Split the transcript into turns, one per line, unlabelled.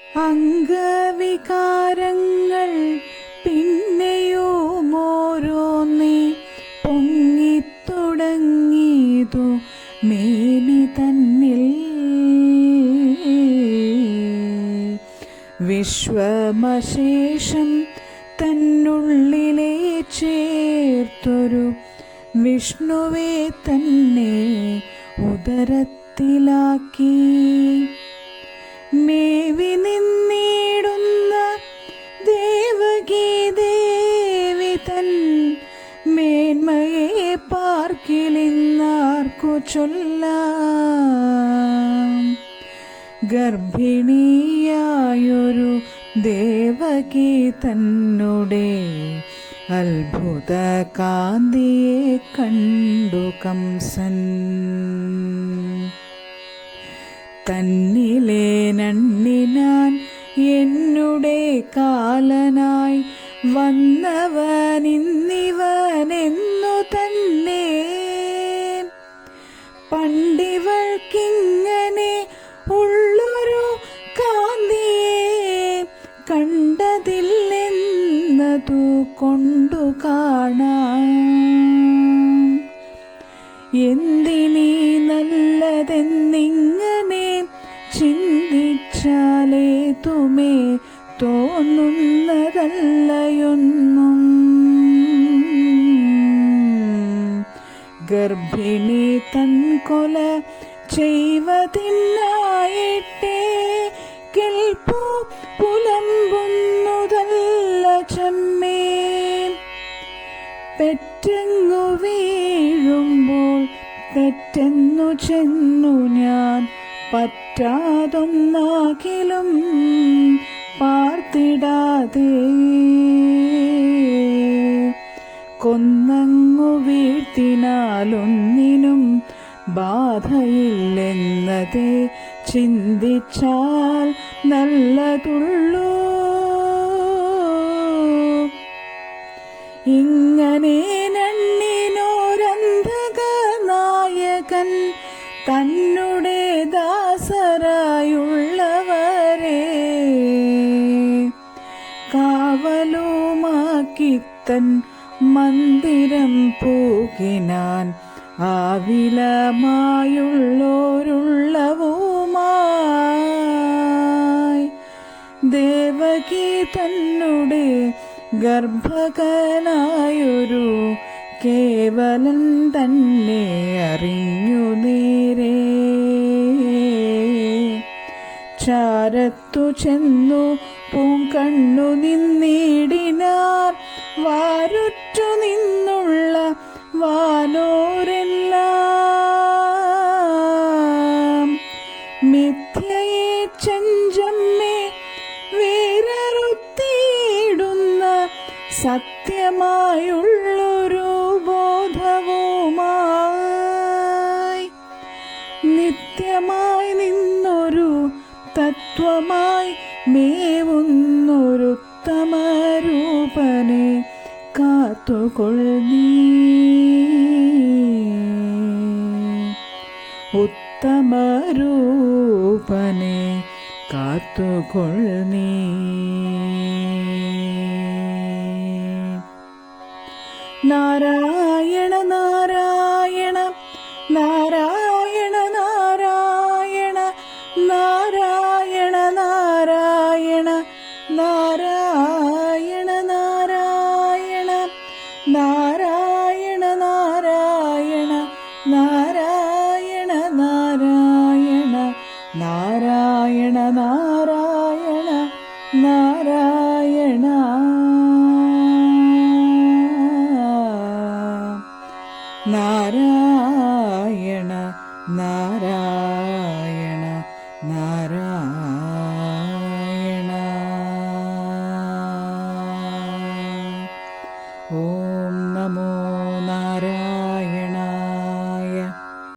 അംഗവികാരങ്ങൾ പിന്നെയും ഓരോന്നേ പൊങ്ങിത്തുടങ്ങിയതു മേനി തന്നിൽ. വിശ്വമശേഷം തന്നുള്ളിലെ ചേർത്തൊരു വിഷ്ണുവെ തന്നെ ഉദരത്തിലാക്കി. മേവി തൻ മേന്മയെ പാർക്കിലിന്നാർക്കു ചൊല്ല. ഗർഭിണിയായൊരു ദേവകി തന്നുടെ അത്ഭുത കാന്തിയെ കണ്ടു കംസൻ. തന്നിലെ നണ്ണിനാൻ എന്നുടെ കാലനായി വന്നവനിന്നിവനെന്നു തന്നെ പണ്ടിവൾക്കിങ്ങനെ ഉള്ളൊരു കാന്തിയെ കണ്ടതില്ലെന്നതു കൊണ്ടു കാണാം എന്തിനീ നല്ലതെന്നിങ്ങനെ ചിന്തിച്ചാലേ തുമേ തോന്നുന്നതല്ലയൊന്നും. ഗർഭിണി തൻ കൊല ചെയ്വതില്ലായിട്ടേ കെൽപ്പു പുലമ്പുന്നതല്ല ചമ്മേ. പെറ്റങ്ങു വീഴുമ്പോൾ തെറ്റെന്നു ചെന്നു ഞാൻ പറ്റാതൊന്നാകിലും പാർത്തിടാതെ കൊന്നങ്ങു വീഴ്ത്തിനാലൊന്നിനും ബാധയില്ലെന്നത് ചിന്തിച്ചാൽ നല്ലതുള്ളൂ. ഇങ്ങനെ കാവലുമാക്കിത്തൻ മന്ദിരം പൂകിനാൻ ആവിലമായുള്ളോരുള്ളവുമായി. ദേവകി തന്നുടെ ഗർഭകനായൊരു കേവലൻ തന്നെ അറിഞ്ഞു നേരെ. ചാരത്തു ചെന്നു പൂങ്കണ്ണു നിന്നിടിനാർ വാരുറ്റു നിന്നുള്ള വാനോരെല്ലാം. മിഥ്യയെ ചെഞ്ചമ്മേ വേരറുത്തിയിടുന്ന സത്യമായുള്ളൊരു ബോധവുമായി. നിത്യമായി നിന്നൊരു തത്വമായി മേവുന്നൊരുത്തമരൂപനെ ತೊಗೊಳನಿ ಉತ್ತಮ ರೂಪನೆ ಕಾತುಕೊಳ್ಳಿ ನಾರಾಯಣ നാരായണ നാരായണ നാരായണ നാരായണ നാരായണ നാരായണ നാരായണ. നാരായണ നാരായണ നാരായണ. ഓ